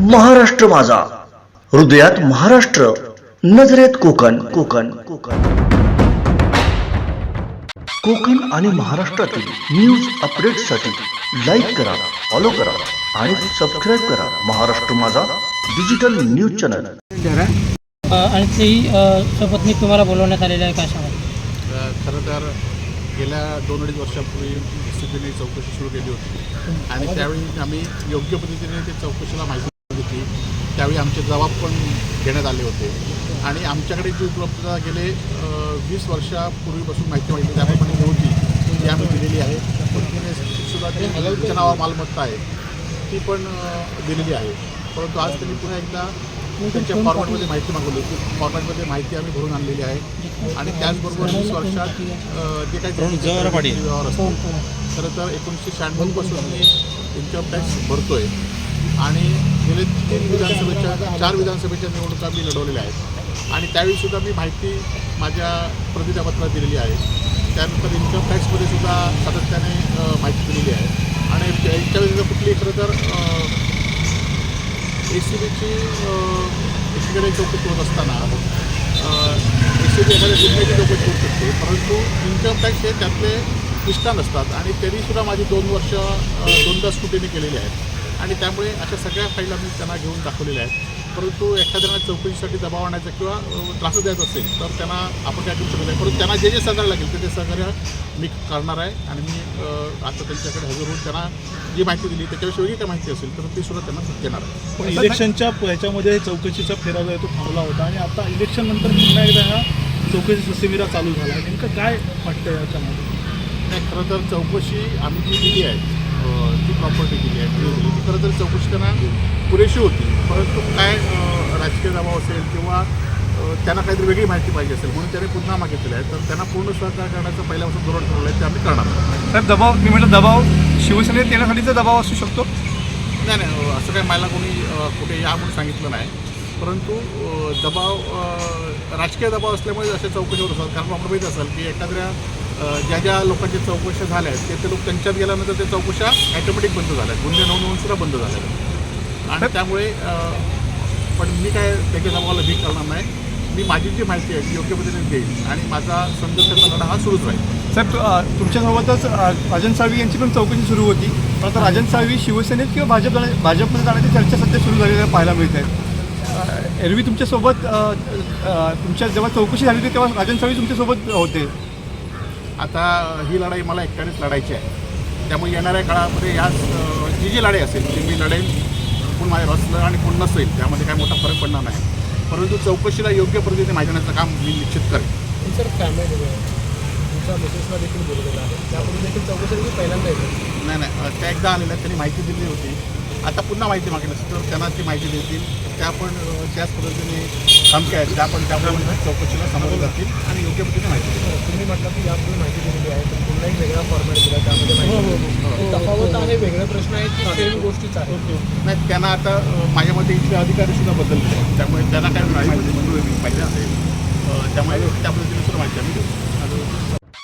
महाराष्ट्र माझा. हृदयात महाराष्ट्र नजरेत कोकण कोकण कोकण. कोकण आणि महाराष्ट्रातील न्यूज अपडेटसाठी लाईक करा फॉलो करा आणि सबस्क्राईब करा महाराष्ट्र माझा डिजिटल न्यूज चॅनल अ, आणि तेही अ, सोबत मी तुम्हाला बोलवण्यात आलेलं आहे अ, खरं तर गेल्या दोन अडीच वर्षापूर्वी एस चौकशी सुरू केली होती. आणि त्यावेळी आम्ही योग्य पद्धतीने ते चौकशीला माहिती त्यावेळी आमचे जबाब पण घेण्यात आले होते. आणि आमच्याकडे जी उपलब्धता गेले वीस वर्षापूर्वीपासून माहिती माहिती त्याप्रमाणे जी होती ती आम्ही दिलेली आहे सुद्धा नावा मालमत्ता आहे ती पण दिलेली आहे. परंतु आज त्यांनी पुन्हा एकदा त्यांच्या फॉर्मॅटमध्ये माहिती मागवली. ती फॉर्मॅटमध्ये माहिती आम्ही भरून आणलेली आहे. आणि त्याचबरोबर वीस वर्षात जे काही व्यवहार असतील खरं तर एकोणीसशे शहाण्णवपासून मी इन्कम टॅक्स भरतोय. आणि गेले चार विधानसभेच्या निवडणुका मी लढवलेल्या आहेत. आणि त्यावेळीसुद्धा मी माहिती माझ्या प्रतिज्ञापत्रात दिलेली आहे. त्यानंतर इन्कम टॅक्समध्ये सुद्धा सातत्याने माहिती दिलेली आहे. आणि याच्यावेळी कुठली खरं तर ए सी बीची एकीकडे चौकशी होत असताना ए सी बी एखाद्या गुन्ह्याची चौकशी होऊ शकते. परंतु इन्कम टॅक्स हे त्यातले निष्ठा नसतात. आणि तरीसुद्धा माझी दोन वर्ष दोनदा स्कुटीने केलेली आहेत. आणि त्यामुळे अशा सगळ्या फाईला मी त्यांना घेऊन दाखवलेल्या आहेत. परंतु एखाद्याला चौकशीसाठी दबाव आणायचा किंवा त्रास द्यायचा असेल तर त्यांना आपण काय करू शकत नाही. परंतु त्यांना जे जे सहकार्य लागेल ते ते सहकार्य मी करणार आहे आणि मी आता त्यांच्याकडे हजर होऊन त्यांना जी माहिती दिली त्याच्याविषयी वेगळी काय माहिती असेल तर ती सुद्धा त्यांना देणार आहे. पण इलेक्शनच्या ह्याच्यामध्ये चौकशीचा फेरा जो आहे तो थांबला होता आणि आता इलेक्शन नंतर पुन्हा एकदा हा चौकशी ससेमिरा चालू झाला. नेमकं काय वाटतं याच्यामध्ये? नाही खरं तर चौकशी आम्ही जी दिली आहे ती प्रॉपर्टी दिली आहे ती दिली ती खरं तर चौकशी त्यांना पुरेशी होती. परंतु काय राजकीय दबाव असेल किंवा त्यांना काहीतरी वेगळी माहिती पाहिजे असेल म्हणून त्याने पुन्हा मागितलेलं आहे तर त्यांना पूर्ण सहकार्य करण्याचं पहिल्यापासून धोरण ठरवलं आहे ते आम्ही करणार. साहेब दबाव मी म्हटलं दबाव शिवसेनेत येण्यासाठीचा दबाव असू शकतो? नाही नाही असं काही मला कोणी कुठे या म्हणून सांगितलं नाही. परंतु दबाव राजकीय दबाव असल्यामुळे अशा चौकशी होत असतात कारण आपण माहीत असेल की एखाद्या ज्या ज्या लोकांच्या चौकशा झाल्या आहेत ते ते लोक त्यांच्यात गेल्यानंतर त्या चौकशा ॲटोमॅटिक बंद झाल्या आहेत. गुन्हे नोंद होऊन सुद्धा बंद झाल्या आहेत. आणि त्यामुळे पण मी काय त्याच्या दबावाला भीक करणार नाही. मी माझी जी माहिती आहे ती योग्य पद्धतीने देईन. आणि माझा संघर्षाचा लढा हा सुरूच राहील. साहेब तु- अ, तुमच्यासोबतच राजन साळवी यांची पण चौकशी सुरू होती. पण आता राजन साळवी शिवसेनेत किंवा भाजप भाजपमध्ये जाण्याची चर्चा सध्या सुरू झालेली पाहायला मिळत आहे. एरवी तुमच्यासोबत तुमच्या जेव्हा चौकशी झाली होती तेव्हा राजन साळवी तुमच्यासोबत होते. आता ही लढाई मला एकट्यानेच लढायची आहे. त्यामुळे येणाऱ्या काळामध्ये या जी जी लढाई असेल ती मी लढेल पण माझ्या रसलं आणि पूर्ण नसेल त्यामध्ये काही मोठा फरक पडणार नाही. परंतु चौकशीला योग्य पद्धतीने माहिती देण्याचं काम मी निश्चित करेन. सर फॅमिली देखील आहे. त्यापूर्वी देखील चौकशी पहिल्यांदा येते नाही नाही त्या एकदा आलेल्या त्यांनी माहिती दिली होती. आता पुन्हा माहिती मागितली असेल तर त्यांना ती माहिती देतील. त्या पण त्याच पद्धतीने खमक्या आहेत त्या पण त्याप्रमाणे चौकशीला समोर जातील आणि योग्य पद्धतीने माहिती तुम्ही म्हटलं की यापूर्वी माहिती दिलेली आहे पण पुन्हा एक वेगळा फॉर्मॅट दिला त्यामध्ये माहिती तफावत आहे वेगळे प्रश्न आहेत की सेम गोष्टीच आहे नाही त्यांना आता माझ्या मते इथले अधिकारी सुद्धा बदलले आहेत. त्यामुळे त्यांना काय माहिती पाहिजे असेल त्यामुळे त्या पद्धतीने सुद्धा माहिती आम्ही देऊ.